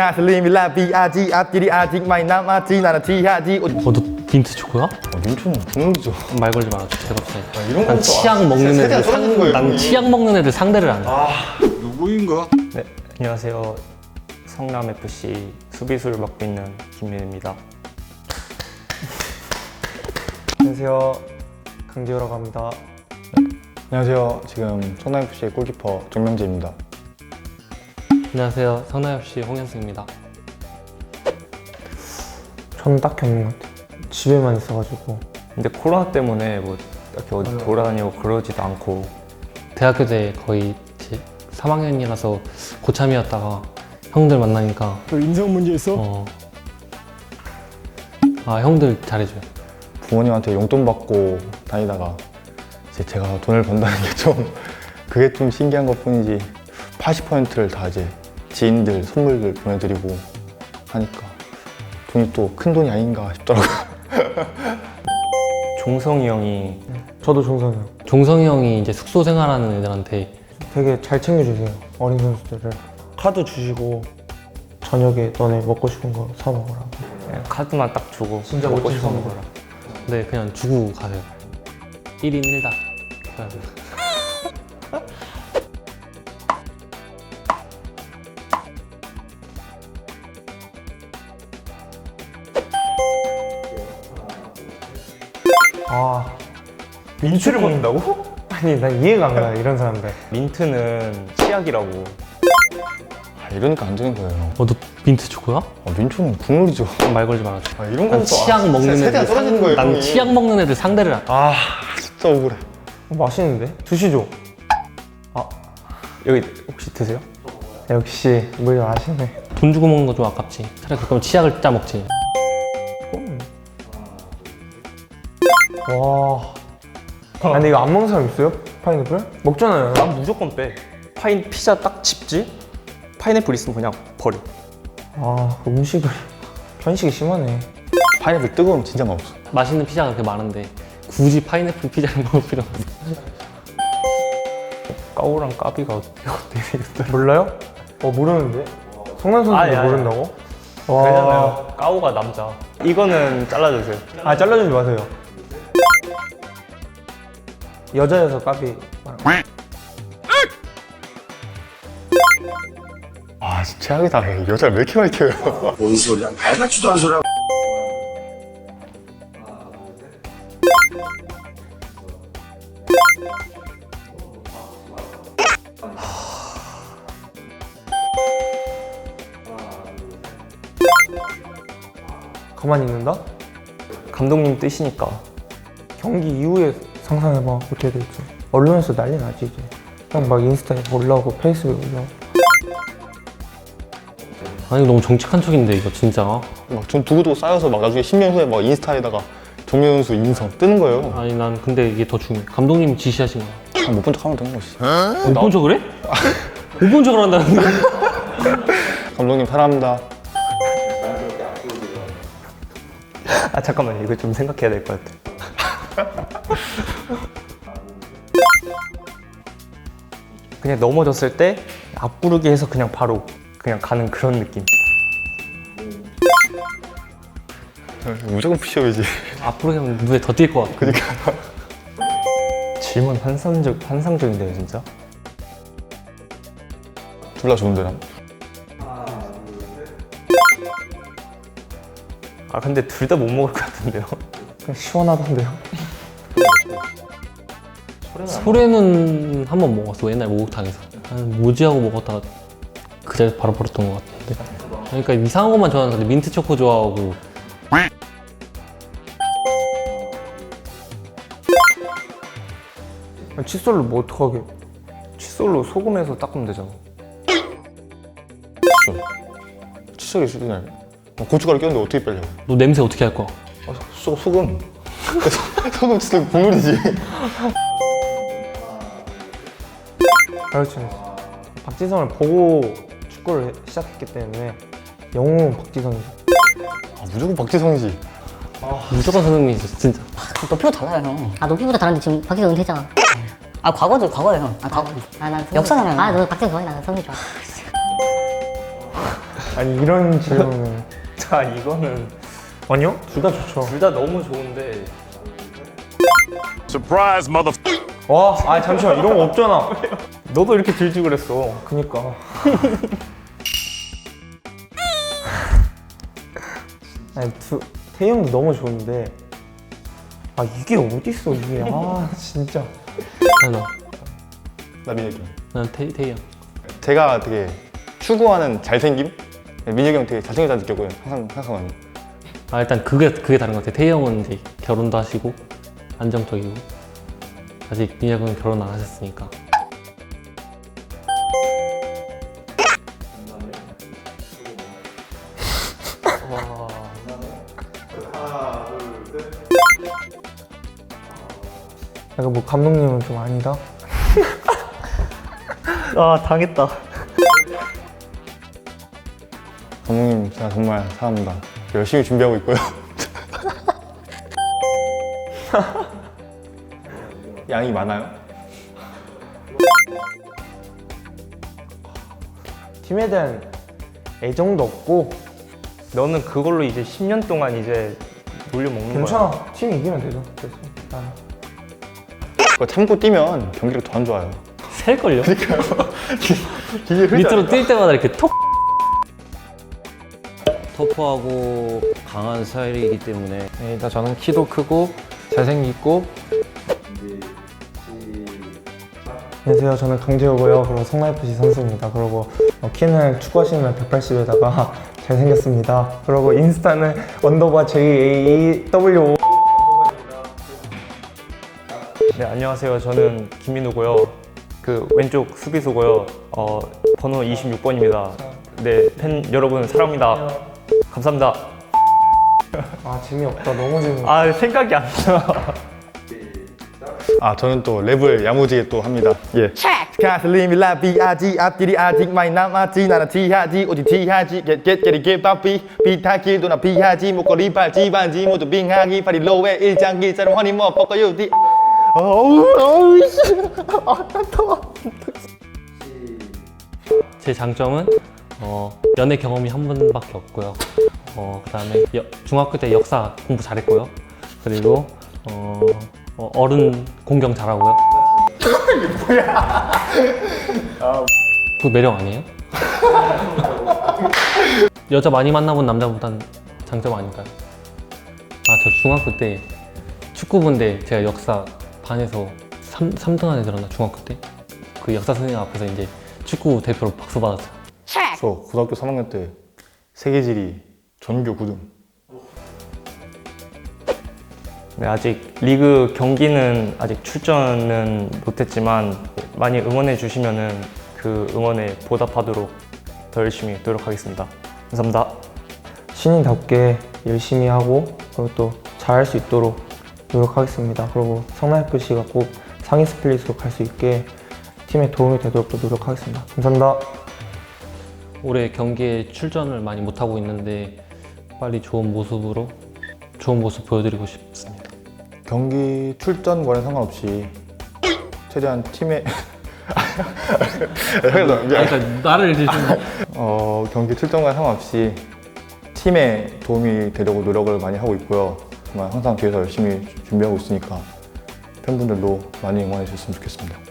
가슬림이 라 비 아지 앞길이 아직 많이 남았지 나는 지하지 어, 어, 너 민트 초코야? 어, 민초는 국물이죠 말 걸지 마라. 대박이다. 이런 난 것도 치약 아, 먹는 세대 애들 떨어지는 상, 거예요, 난. 치약 먹는 애들 상대를 안 해. 누구인가? 네, 안녕하세요. 성남 FC 수비수를 맡고 있는 김민입니다. 안녕하세요. 강지호라고 합니다. 안녕하세요 지금 성남FC의 골키퍼 정명재입니다 안녕하세요. 성남FC 홍현승입니다. 저는 딱히 없는 것 같아요. 집에만 있어가지고 근데 코로나 때문에 뭐 이렇게 어디 돌아다니고 그러지도 않고 대학교 때 거의 제 3학년이라서 고참이었다가 형들 만나니까 인성 문제 있어? 어. 아 형들 잘해줘요. 부모님한테 용돈 받고 다니다가 이제 제가 돈을 번다는 게 좀 그게 좀 신기한 것 뿐이지 80%를 다 이제 지인들 선물을 보내드리고 하니까 돈이 또 큰 돈이 아닌가 싶더라고요 종성이 형이 저도 종선이요. 종성이 형이 이제 숙소 생활하는 애들한테 되게 잘 챙겨주세요. 어린 선수들을 카드 주시고 저녁에 너네 먹고 싶은 거 사 먹으라고. 그냥 카드만 딱 주고 진짜 먹고 멋진 싶은 거 선물. 네 그냥 주고 가세요. 1인 1닭. 아 민초를 먹는다고? 아니 난 이해가 안 가. 이런 사람들. 민트는 치약이라고 아, 이러니까 안 되는 거예요 어, 너 민트 초코야? 아, 민초는 국물이죠 말 걸지 마라. 아, 이런 난 것도 치약 먹는 세대가 애들 떨어지는 상, 거예요 난 형이. 치약 먹는 애들 상대를 안. 아 진짜 억울해 어, 맛있는데? 드시죠. 여기 혹시 드세요? 역시 물 아시네. 돈 주고 먹는 거 좀 아깝지. 차라리 그거면 치약을 짜 먹지. 와. 아, 근데 이거 안 먹는 사람 있어요? 파인애플? 먹잖아요. 난 무조건 빼 파인 피자 딱 집지 파인애플 있으면 그냥 버려 아 음식을 편식이 심하네. 파인애플 뜨거우면 진짜 맛없어 맛있는 피자가 그렇게 많은데 굳이 파인애플 피자를 먹을 필요 없어. 까오랑 까비가 어떻게 되겠어요? 몰라요? 어 모르는데? 성남 선수도 아니, 아니. 모른다고? 와. 그러잖아요 까오가 남자 이거는 잘라주세요 아 잘라주지 마세요. 여자여서 까비. 아 진짜 최악이다 여자를 왜 이렇게 많이 켜요 뭔 소리야? 발같지도 않은 소리야. 가만히 있는다? 감독님 뜻이니까 경기 이후에 상상해봐 어떻게 될지. 언론에서 난리 나지 이제. 그냥 막 인스타에 올라오고 페이스북에 올라오고. 아니 너무 정직한 척인데 이거 진짜. 막전 두고두고 쌓여서 막 나중에 10년 후에 막 인스타에다가 정명훈수 인성 뜨는 거예요 아니 난 근데 이게 더 중요해. 감독님이 지시하신 거야. 못 본 척 하면 되는 거지 못 본 척을 해? 못 본 척을 한다는데? 감독님 사랑합니다 아 잠깐만요 이거 좀 생각해야 될 것 같아 그냥 넘어졌을 때 앞구르기 해서 그냥 바로 그냥 가는 그런 느낌. 무조건 푸시업이지. 앞으로 그냥 눈에 더 띌 것 같아. 그러니까. 질문 환상적, 환상적인데요 진짜? 둘 다 좋은데 난 아 근데 둘 다 못 먹을 것 같은데요? 그냥 시원하던데요. 소래는 한 번 먹었어. 옛날 목욕탕에서. 한 모지하고 먹었다가 그 자리에서 바로 버렸던 것 같은데. 그러니까 이상한 것만 좋아하는 건데 민트 초코 좋아하고 칫솔로 뭐 어떡하게. 칫솔로 소금해서 닦으면 되잖아 칫솔 칫솔이 그냥 막 고춧가루 꼈는데 어떻게 빼려고 너 냄새 어떻게 할 거야? 아, 소, 소금 소금 칫솔 국물이지 그렇지. 박지성을 보고 축구를 시작했기 때문에 영웅은 박지성이죠. 아, 무조건 박지성이지 무조건 손흥민이죠 진짜. 높이도 달라요 형. 아 높이보다 다른데 지금 박지성 은퇴했잖아. 아 과거도 과거예요 형. 아 과거. 아난 역사잖아요. 아너 박지성 좋아해 나는 성민 좋아. 아니 이런 질문은 자 이거는 아니요? 둘 다 좋죠. 둘 다 너무 좋은데 Surprise, mother. 와, 아 잠시만 이런 거 없잖아. 너도 이렇게 들지 그랬어. 그니까. 아니 두 태형도 너무 좋은데 아 이게 어디 있어 이게 아 진짜. 하나. 나 민혁이 형. 난 태, 태희 형. 제가 되게 추구하는 잘생김? 민혁이 형 되게 잘생겼다 느꼈고요. 항상 항상 아 일단 그게 그게 다른 것 같아. 태희 형은 이제 결혼도 하시고 안정적이고 아직 민혁은 결혼 안 하셨으니까. 약간 뭐 감독님은 좀 아니다. 아 당했다. 감독님 제가 정말 사랑합니다. 열심히 준비하고 있고요. 양이 많아요? 팀에 대한 애정도 없고 너는 그걸로 이제 10년 동안 이제 놀려 먹는 거야. 괜찮아. 팀이 이기면 되죠. 그래서 나는. 그거 참고 뛰면 경기력 더 안 좋아요. 셀걸요? 기계 밑으로 뛸 때마다 이렇게 톡 터프하고 강한 스타일이기 때문에 네, 일단 저는 키도 크고 잘생기고 안녕하세요. 저는 강재호고요. 그리고 성남FC 선수입니다. 그리고 어, 키는 축구하시면 180에다가 잘생겼습니다. 그리고 인스타는 언더바 JAW 네 안녕하세요. 저는 김민우고요. 그 왼쪽 수비수고요. 어 번호 26번입니다. 네 팬 여러분 사랑합니다. 감사합니다. 아 재미없다. 너무 재미없다. 아 생각이 안 나. 아 저는 또 랩을 야무지게 또 합니다. 예. 가슬림이 라 비 아지 앞길이 아직 많이 남았지 나는 티하지 오직 티하지 get get get get 바삐 비타길 도 나 비하지 목걸이 발지 반지 모두 빙하기 파리 로에 일장기처럼 허니 뭐 뻗어요 디 어우 어우 씨. 제 장점은 어, 연애 경험이 한 번밖에 없고요. 어, 그다음에 여- 중학교 때 역사 공부 잘했고요. 그리고 어, 어, 어른 공경 잘하고요. 이게 뭐야? 그 매력 아니에요? 여자 많이 만나본 남자보단 장점 아닐까요? 아, 저 중학교 때 축구부인데 제가 역사 반에서 3, 삼등 안에 들었나 중학교 때? 그 역사 선생님 앞에서 이제 축구 대표로 박수 받았어요. 저 고등학교 3학년 때 세계지리 전교 9등 아직 리그 경기는 아직 출전은 못했지만 많이 응원해 주시면은 그 응원에 보답하도록 더 열심히 노력하겠습니다. 감사합니다. 신인답게 열심히 하고 그리고 또 잘할 수 있도록 노력하겠습니다. 그리고 성남FC가 꼭 상위 스플릿으로 갈 수 있게 팀에 도움이 되도록 또 노력하겠습니다. 감사합니다. 올해 경기에 출전을 많이 못하고 있는데 빨리 좋은 모습으로 좋은 모습 보여드리고 싶습니다. 경기 출전과는 상관없이 최대한 팀에 그러니까 나를 이제 좀 어, 경기 출전과 상관없이 팀에 도움이 되려고 노력을 많이 하고 있고요. 정말 항상 뒤에서 열심히 준비하고 있으니까 팬분들도 많이 응원해 주셨으면 좋겠습니다.